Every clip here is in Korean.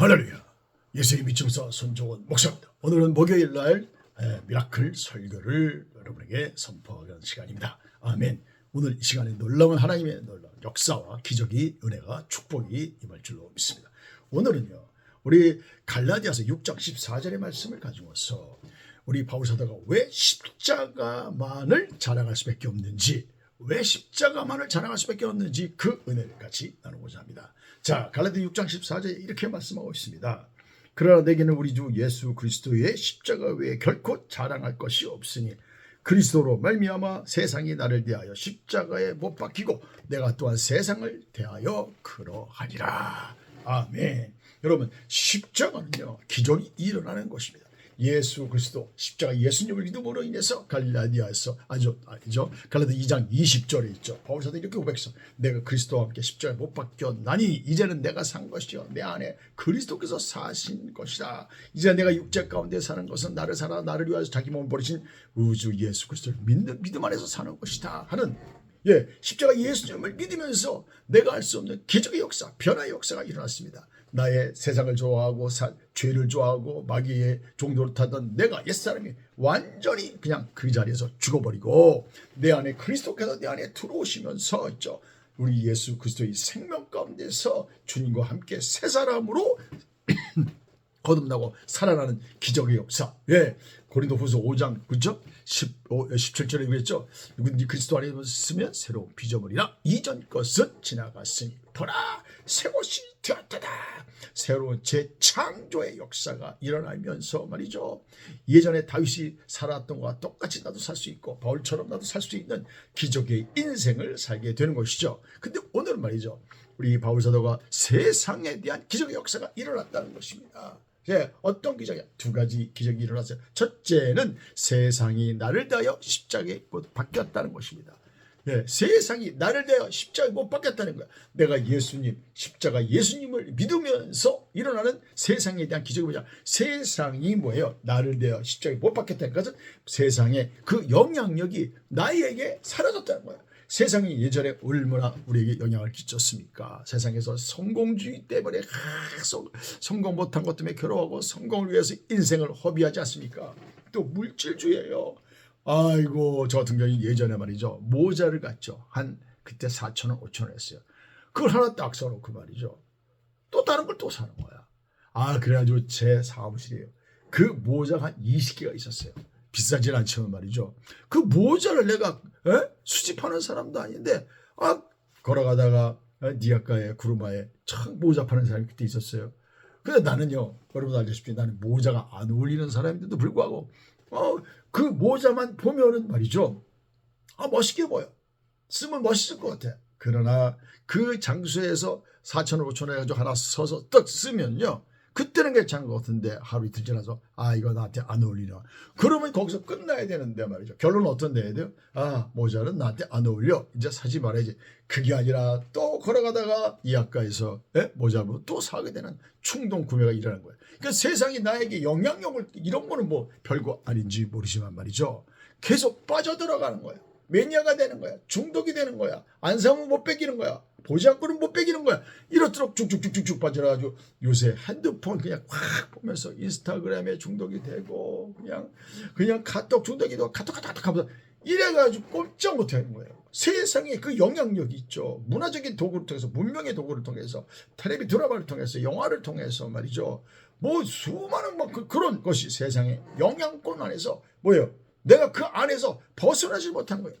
할렐루야. 예수의 미침사 손종원 목사입니다. 오늘은 목요일 날 에, 미라클 설교를 여러분에게 선포하는 시간입니다. 아멘. 오늘 이 시간에 놀라운 하나님의 놀라운 역사와 기적이 은혜가 축복이 임할 줄로 믿습니다. 오늘은요. 우리 갈라디아서 6장 14절의 말씀을 가지고서 우리 바울 사도가 왜 십자가만을 자랑할 수밖에 없는지 왜 십자가만을 자랑할 수밖에 없는지 그 은혜를 같이 나누고자 합니다. 자, 갈라디 6장 14절에 이렇게 말씀하고 있습니다. 그러나 내게는 우리 주 예수 그리스도의 십자가 외에 결코 자랑할 것이 없으니 그리스도로 말미암아 세상이 나를 대하여 십자가에 못 박히고 내가 또한 세상을 대하여 그러하니라. 아멘. 여러분 십자가는요 기적이 일어나는 것입니다. 예수 그리스도 십자가 예수님을 믿음으로 인해서 갈라디아에서 아주 아니죠? 갈라디 2장 20절에 있죠. 바울 사도 이렇게 고백했어 내가 그리스도와 함께 십자가에 못 박혔나니 이제는 내가 산 것이요. 내 안에 그리스도께서 사신 것이다. 이제 내가 육체 가운데 사는 것은 나를 살아 나를 위하여 자기 몸을 버리신 우주 예수 그리스도를 믿는 믿음 안에서 사는 것이다 하는 예 십자가 예수님을 믿으면서 내가 할수 없는 기적의 역사 변화의 역사가 일어났습니다. 나의 세상을 좋아하고 사, 죄를 좋아하고 마귀의 종도를 타던 내가 옛사람이 완전히 그냥 그 자리에서 죽어버리고 내 안에 그리스도께서 내 안에 들어오시면서 있죠. 우리 예수 그리스도의 생명 가운데서 주님과 함께 새 사람으로 거듭나고 살아나는 기적의 역사. 예. 고린도후서 5장 그죠? 15, 17절에 그랬죠. 누구든지 그리스도 안에 있으면 새로운 피조물이라 이전 것은 지나갔으니 보라 새 것이 되었다. 새로운 재창조의 역사가 일어나면서 말이죠. 예전에 다윗이 살았던 것과 똑같이 나도 살 수 있고 바울처럼 나도 살 수 있는 기적의 인생을 살게 되는 것이죠. 근데 오늘 말이죠. 우리 바울 사도가 세상에 대한 기적의 역사가 일어났다는 것입니다. 예, 어떤 기적이야? 두 가지 기적이 일어났어요. 첫째는 세상이 나를 대하여 십자가에 못 박혔다는 것입니다. 예, 세상이 나를 대하여 십자가에 못 박혔다는 거야. 내가 예수님, 십자가 예수님을 믿으면서 일어나는 세상에 대한 기적이 뭐냐? 세상이 뭐예요? 나를 대하여 십자가에 못 박혔다는 것은 세상의 그 영향력이 나에게 사라졌다는 거야. 세상이 예전에 얼마나 우리에게 영향을 끼쳤습니까? 세상에서 성공주의 때문에 하, 성, 성공 못한 것 때문에 괴로워하고 성공을 위해서 인생을 허비하지 않습니까? 또 물질주의예요. 아이고 저 같은 경우 예전에 말이죠 모자를 갔죠 한 그때 4천 원, 5천 원 했어요. 그걸 하나 딱 써놓고 말이죠. 또 다른 걸 또 사는 거야. 아 그래가지고 제 사무실이에요. 그 모자가 한 20개가 있었어요. 비싸진 않지만 말이죠. 그 모자를 내가 에? 수집하는 사람도 아닌데 아 걸어가다가 니아카의 구르마에 참 모자 파는 사람이 그때 있었어요. 근데 나는요 여러분 알다시피 나는 모자가 안 어울리는 사람인데도 불구하고 어, 그 모자만 보면은 말이죠. 아 멋있게 보여. 쓰면 멋있을 것 같아. 그러나 그 장소에서 4천 원, 5천 원 해가지고 하나 서서 떡 쓰면요. 그때는 괜찮은 것 같은데 하루 이틀 지나서 아 이거 나한테 안 어울리나. 그러면 거기서 끝나야 되는데 말이죠. 결론은 어떤 데야 돼요? 아 모자는 나한테 안 어울려. 이제 사지 말아야지. 그게 아니라 또 걸어가다가 이 아까에서 에? 모자 보면 또 사게 되는 충동 구매가 일어나는 거예요. 그러니까 세상이 나에게 영향력을 이런 거는 뭐 별거 아닌지 모르지만 말이죠. 계속 빠져들어가는 거예요 매니아가 되는 거야 중독이 되는 거야 안 사면 못 뺏기는 거야 보지 않고는 못 빼기는 거야. 이렇도록 쭉쭉쭉쭉쭉 빠져나가지고 요새 핸드폰 그냥 확 보면서 인스타그램에 중독이 되고 그냥 그냥 카톡 중독이 되고 카톡 카톡 카톡 하면서 이래가지고 꼼짝 못하는 거예요. 세상에 그 영향력이 있죠. 문화적인 도구를 통해서 문명의 도구를 통해서 텔레비 드라마를 통해서 영화를 통해서 말이죠. 뭐 수많은 뭐 그, 그런 것이 세상에 영향권 안에서 뭐예요? 내가 그 안에서 벗어나지 못한 거예요.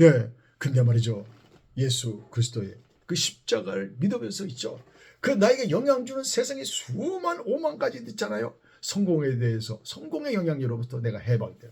예. 근데 말이죠. 예수 그리스도의 그 십자가를 믿으면서 있죠. 그 나에게 영향 주는 세상에 수만 오만 가지 있잖아요. 성공에 대해서 성공의 영향력으로부터 내가 해방돼요.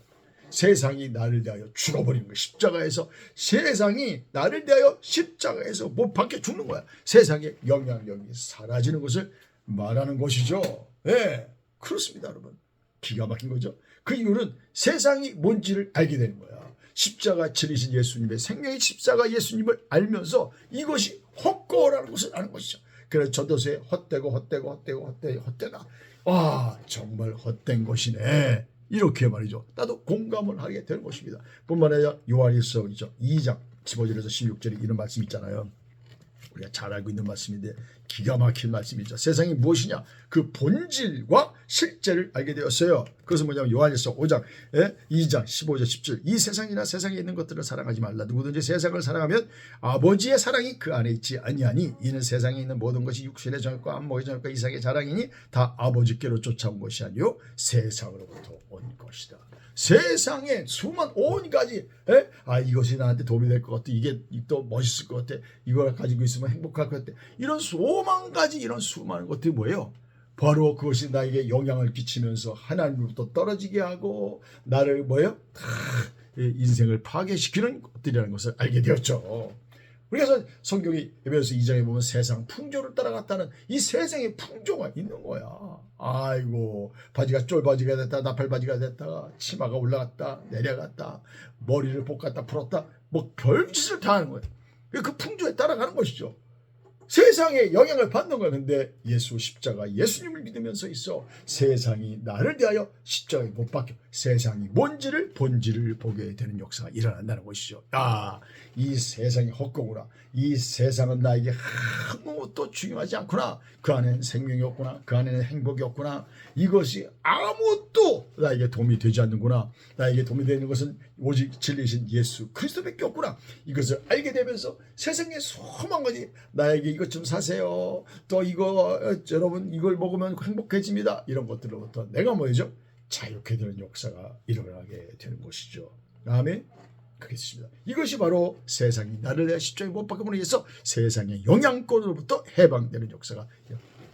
세상이 나를 대하여 죽어버리는 거야. 십자가에서 세상이 나를 대하여 십자가에서 못 박혀 죽는 거야. 세상의 영향력이 사라지는 것을 말하는 것이죠. 예, 네, 그렇습니다, 여러분. 기가 막힌 거죠. 그 이유는 세상이 뭔지를 알게 되는 거야. 십자가 치르신 예수님의 생명의 십자가 예수님을 알면서 이것이 헛거라는 것을 아는 것이죠. 그래서 저도서에 헛되고 헛되고 헛되고 헛되고 헛되다. 와 정말 헛된 것이네. 이렇게 말이죠. 나도 공감을 하게 되는 것입니다. 뿐만 아니라 요한일서 있죠. 2장 15절에서 16절에 이런 말씀 있잖아요. 우리가 잘 알고 있는 말씀인데 기가 막힌 말씀이죠. 세상이 무엇이냐? 그 본질과 실제를 알게 되었어요. 그것은 뭐냐면 요한일서 5장 예? 2장 15절 17. 이 세상이나 세상에 있는 것들을 사랑하지 말라. 누구든지 세상을 사랑하면 아버지의 사랑이 그 안에 있지 아니하니 이는 세상에 있는 모든 것이 육신의 정욕과 안목의 정욕과 이상의 자랑이니 다 아버지께로 쫓아온 것이 아니요 세상으로부터 온 것이다. 세상에 수만 온 가지 에? 아 이것이 나한테 도움이 될 것 같아 이게 또 멋있을 것 같아 이걸 가지고 있으면 행복할 것 같아 이런 수만 가지 이런 수많은 것들이 뭐예요 바로 그것이 나에게 영향을 끼치면서 하나님으로부터 떨어지게 하고 나를 뭐예요 다 인생을 파괴시키는 것들이라는 것을 알게 되었죠 그래서 성경이 에베소서 2장에 보면 세상 풍조를 따라갔다는 이 세상의 풍조가 있는 거야. 아이고 바지가 쫄바지가 됐다 나팔바지가 됐다가 치마가 올라갔다 내려갔다 머리를 볶았다 풀었다 뭐 별짓을 다 하는 거야. 그 풍조에 따라가는 것이죠. 세상에 영향을 받는 거야. 근데 예수 십자가 예수님을 믿으면서 있어 세상이 나를 대하여 십자가에 못 박혀 세상이 뭔지를 본질을 보게 되는 역사가 일어난다는 것이죠. 아, 이 세상이 헛거구나. 이 세상은 나에게 아무것도 중요하지 않구나. 그 안에는 생명이 없구나. 그 안에는 행복이 없구나. 이것이 아무것도 나에게 도움이 되지 않는구나. 나에게 도움이 되는 것은 오직 진리신 예수 그리스도밖에 없구나. 이것을 알게 되면서 세상의 수많은 것이 나에게 이것 좀 사세요. 또 이거 어, 여러분 이걸 먹으면 행복해집니다. 이런 것들로부터 내가 뭐죠? 자유케 되는 역사가 일어나게 되는 것이죠. 아멘. 그렇습니다. 이것이 바로 세상이 나를 내 십자가에 못 박음으로 인해서 세상의 영향권으로부터 해방되는 역사가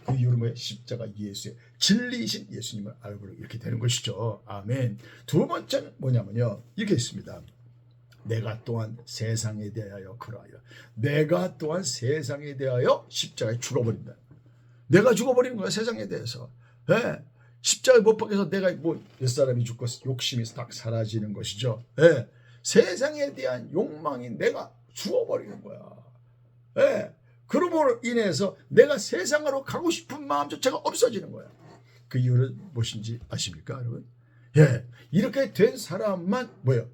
그 이유는 뭐예요? 십자가 예수의 진리이신 예수님을 알고 이렇게 되는 것이죠. 아멘. 두 번째는 뭐냐면요. 이렇게 있습니다. 내가 또한 세상에 대하여 그러하여 내가 또한 세상에 대하여 십자가에 죽어버린다. 내가 죽어버리는 거야 세상에 대해서. 예. 십자가에 못 박혀서 내가 뭐 몇 사람이 죽고 욕심이 딱 사라지는 것이죠. 예. 세상에 대한 욕망이 내가 죽어버리는 거야. 예. 그러므로 인해서 내가 세상으로 가고 싶은 마음조차가 없어지는 거야. 그 이유는 무엇인지 아십니까, 여러분? 예. 이렇게 된 사람만 뭐예요?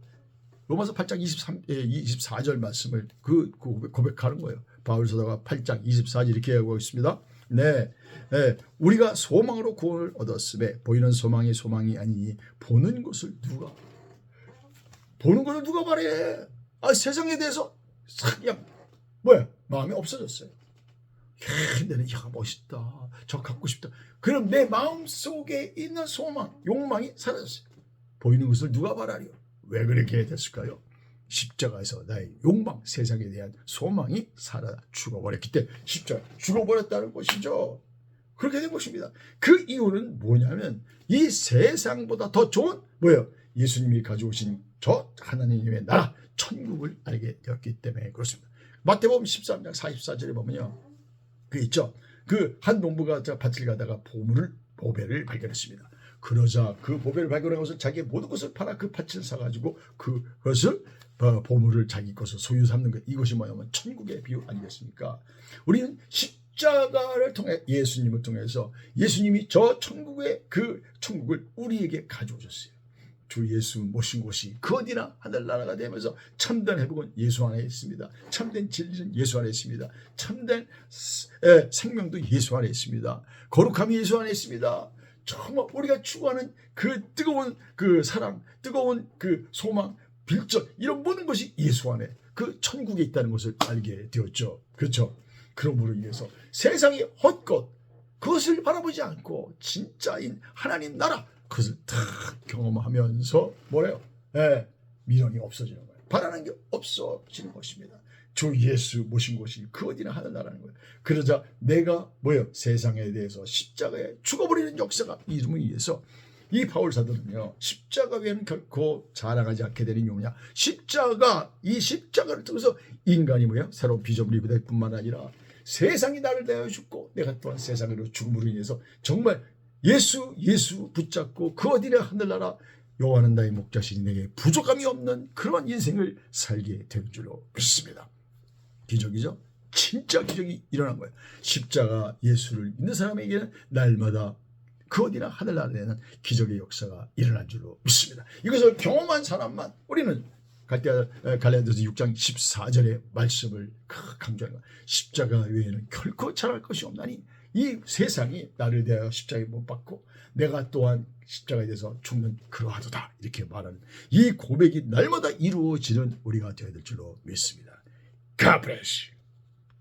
로마서 8장 23, 예, 24절 말씀을 그, 그 고백하는 거예요. 바울 사도가 8장 24절 이렇게 하고 있습니다. 네, 네, 우리가 소망으로 구원을 얻었음에 보이는 소망이 소망이 아니니 보는 것을 누가 보는 것을 누가 말해? 아 세상에 대해서 그냥 뭐야 마음이 없어졌어요. 야, 내는 야 멋있다, 저 갖고 싶다. 그럼 내 마음 속에 있는 소망, 욕망이 사라졌어요. 보이는 것을 누가 말하리요? 왜 그렇게 됐을까요? 십자가에서 나의 욕망, 세상에 대한 소망이 살아 죽어버렸기 때문에 십자가 죽어버렸다는 것이죠. 그렇게 된 것입니다. 그 이유는 뭐냐면 이 세상보다 더 좋은 뭐예요? 예수님이 가져오신 저 하나님의 나라 천국을 알게 되었기 때문에 그렇습니다. 마태복음 13장 44절에 보면요. 그 있죠. 그 한 농부가 저 밭을 가다가 보물을 보배를 발견했습니다. 그러자 그 보배를 것을 자기의 모든 것을 팔아 그 밭을 사가지고 그것을 어, 보물을 자기 것을 소유 삼는 것 이것이 뭐냐면 천국의 비유 아니겠습니까? 우리는 십자가를 통해 예수님을 통해서 예수님이 저 천국의 그 천국을 우리에게 가져오셨어요. 주 예수 모신 곳이 그 어디나 하늘나라가 되면서 참된 회복은 예수 안에 있습니다. 참된 진리는 예수 안에 있습니다. 참된 에, 생명도 예수 안에 있습니다. 거룩함이 예수 안에 있습니다. 정말 우리가 추구하는 그 뜨거운 그 사랑, 뜨거운 그 소망, 빌적 이런 모든 것이 예수 안에 그 천국에 있다는 것을 알게 되었죠. 그렇죠. 그러므로 인해서 세상이 헛것 그것을 바라보지 않고 진짜인 하나님 나라 그것을 다 경험하면서 뭐래요? 예, 미련이 없어지는 거예요. 바라는 게 없어지는 것입니다. 주 예수 모신 곳이 그 어디나 하늘나라는 거예요. 그러자 내가 뭐예요? 세상에 대해서 십자가에 죽어버리는 역사가 이름을 위해서 이 바울 사도는요 십자가 외에는 결코 자랑하지 않게 되는 용이냐 십자가 이 십자가를 통해서 인간이 뭐야 새로운 비전을 될 뿐만 아니라 세상이 나를 대하여 죽고 내가 또한 세상으로 죽음으로 인해서 정말 예수 예수 붙잡고 그 어디나 하늘나라 여호와는 나의 목자시니 내게 부족함이 없는 그런 인생을 살게 될 줄로 믿습니다. 기적이죠? 진짜 기적이 일어난 거예요. 십자가 예수를 믿는 사람에게는 날마다 그 어디나 하늘나라에는 기적의 역사가 일어난 줄로 믿습니다. 이것을 경험한 사람만 우리는 갈라디아서 6장 14절의 말씀을 강조하는 거야. 십자가 외에는 결코 잘할 것이 없나니 이 세상이 나를 대하여 십자가에 못 박고 내가 또한 십자가에 대해서 죽는 그러하도다 이렇게 말하는 이 고백이 날마다 이루어지는 우리가 되어야 될 줄로 믿습니다. God bless you.